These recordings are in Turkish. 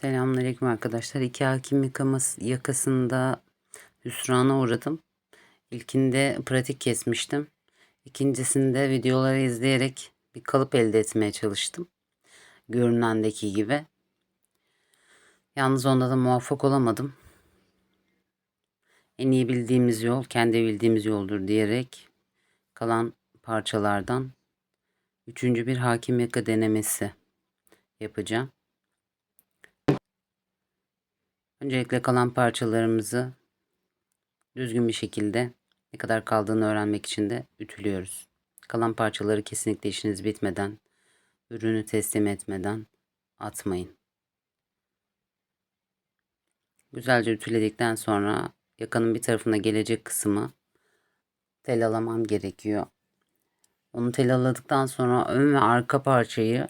Selamünaleyküm arkadaşlar. İki hakim yıkaması, yakasında hüsrana uğradım. İlkinde pratik kesmiştim. İkincisinde videoları izleyerek bir kalıp elde etmeye çalıştım. Görünendeki gibi. Yalnız onda da muvaffak olamadım. En iyi bildiğimiz yol kendi bildiğimiz yoldur diyerek kalan parçalardan üçüncü bir hakim yaka denemesi yapacağım. Öncelikle kalan parçalarımızı düzgün bir şekilde ne kadar kaldığını öğrenmek için de ütülüyoruz. Kalan parçaları kesinlikle işiniz bitmeden, ürünü teslim etmeden atmayın. Güzelce ütüledikten sonra yakanın bir tarafına gelecek kısmı telalamam gerekiyor. Onu telaladıktan sonra ön ve arka parçayı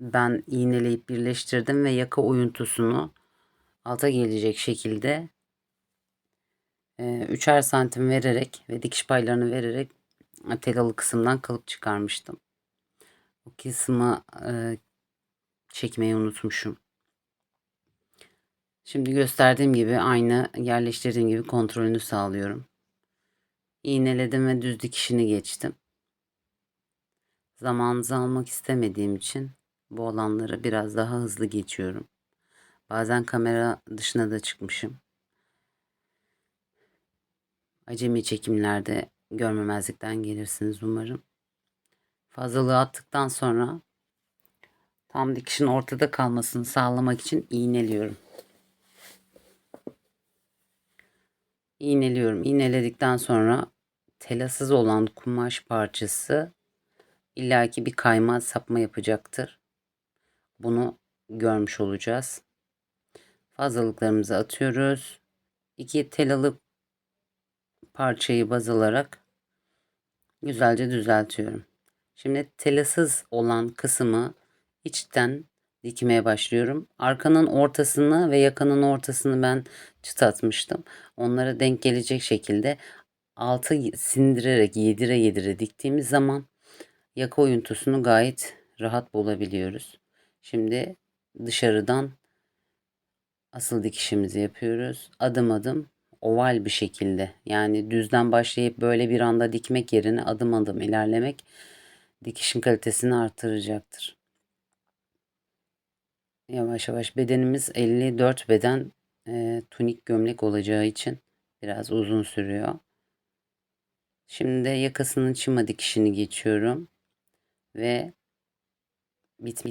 ben iğneleyip birleştirdim ve yaka oyuntusunu alta gelecek şekilde e, üçer santim vererek ve dikiş paylarını vererek telalı kısımdan kalıp çıkarmıştım. O kısmı e, çekmeyi unutmuşum. Şimdi gösterdiğim gibi aynı yerleştirdiğim gibi kontrolünü sağlıyorum. İğneledim ve düz dikişini geçtim. Zamanınızı almak istemediğim için bu olanları biraz daha hızlı geçiyorum. Bazen kamera dışına da çıkmışım. Acemi çekimlerde görmemezlikten gelirsiniz umarım. Fazlalığı attıktan sonra tam dikişin ortada kalmasını sağlamak için iğneliyorum. İğneliyorum. İğneledikten sonra telasız olan kumaş parçası illaki bir kayma sapma yapacaktır. Bunu görmüş olacağız. Fazlalıklarımızı atıyoruz. İki telalı parçayı baz alarak güzelce düzeltiyorum. Şimdi telasız olan kısmı içten dikmeye başlıyorum. Arkanın ortasını ve yakanın ortasını ben çıt atmıştım. Onlara denk gelecek şekilde altı sindirerek yedire yedire diktiğimiz zaman yaka oyuntusunu gayet rahat bulabiliyoruz. Şimdi dışarıdan asıl dikişimizi yapıyoruz. Adım adım oval bir şekilde yani düzden başlayıp böyle bir anda dikmek yerine adım adım ilerlemek dikişin kalitesini artıracaktır. Yavaş yavaş bedenimiz 54 beden e, tunik gömlek olacağı için biraz uzun sürüyor. Şimdi de yakasının çıma dikişini geçiyorum ve bitmiş